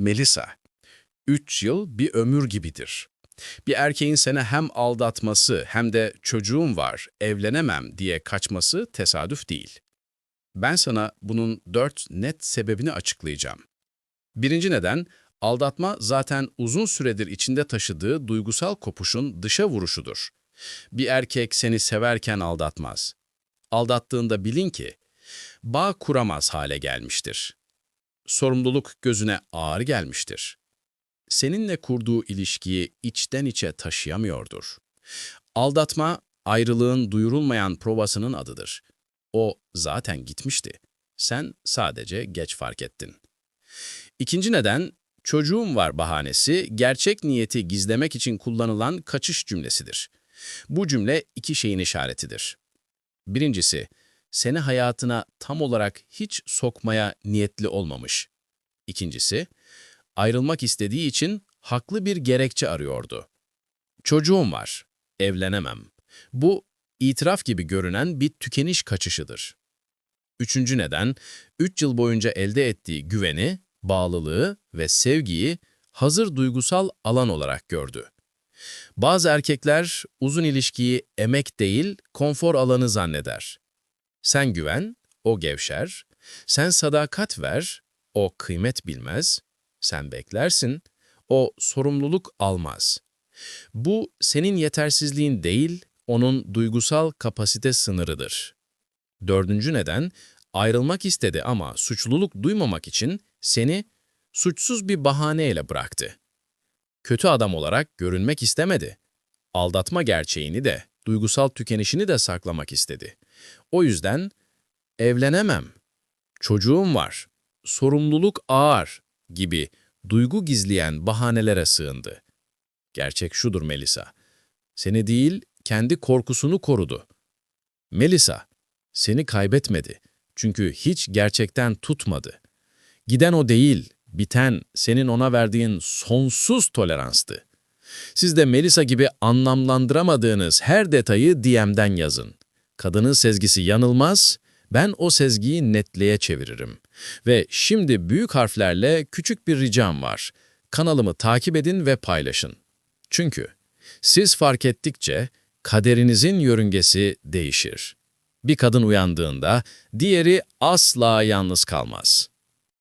Melisa, üç yıl bir ömür gibidir. Bir erkeğin seni hem aldatması hem de çocuğum var, evlenemem diye kaçması tesadüf değil. Ben sana bunun dört net sebebini açıklayacağım. Birinci neden, aldatma zaten uzun süredir içinde taşıdığı duygusal kopuşun dışa vuruşudur. Bir erkek seni severken aldatmaz. Aldattığında bilin ki, bağ kuramaz hale gelmiştir. Sorumluluk gözüne ağır gelmiştir. Seninle kurduğu ilişkiyi içten içe taşıyamıyordur. Aldatma, ayrılığın duyurulmayan provasının adıdır. O zaten gitmişti. Sen sadece geç fark ettin. İkinci neden, çocuğum var bahanesi, gerçek niyeti gizlemek için kullanılan kaçış cümlesidir. Bu cümle iki şeyin işaretidir. Birincisi, seni hayatına tam olarak hiç sokmaya niyetli olmamış. İkincisi, ayrılmak istediği için haklı bir gerekçe arıyordu. Çocuğum var, evlenemem. Bu, itiraf gibi görünen bir tükeniş kaçışıdır. Üçüncü neden, üç yıl boyunca elde ettiği güveni, bağlılığı ve sevgiyi hazır duygusal alan olarak gördü. Bazı erkekler uzun ilişkiyi emek değil, konfor alanı zanneder. Sen güven, o gevşer. Sen sadakat ver, o kıymet bilmez. Sen beklersin, o sorumluluk almaz. Bu senin yetersizliğin değil, onun duygusal kapasite sınırıdır. Dördüncü neden, ayrılmak istedi ama suçluluk duymamak için seni suçsuz bir bahaneyle bıraktı. Kötü adam olarak görünmek istemedi. Aldatma gerçeğini de, duygusal tükenişini de saklamak istedi. O yüzden evlenemem, çocuğum var, sorumluluk ağır gibi duygu gizleyen bahanelere sığındı. Gerçek şudur Melisa. Seni değil, kendi korkusunu korudu. Melisa, seni kaybetmedi. Çünkü hiç gerçekten tutmadı. Giden o değil, biten senin ona verdiğin sonsuz toleranstı. Siz de Melisa gibi anlamlandıramadığınız her detayı DM'den yazın. Kadının sezgisi yanılmaz, ben o sezgiyi netliğe çeviririm. Ve şimdi büyük harflerle küçük bir ricam var. Kanalımı takip edin ve paylaşın. Çünkü siz fark ettikçe kaderinizin yörüngesi değişir. Bir kadın uyandığında diğeri asla yalnız kalmaz.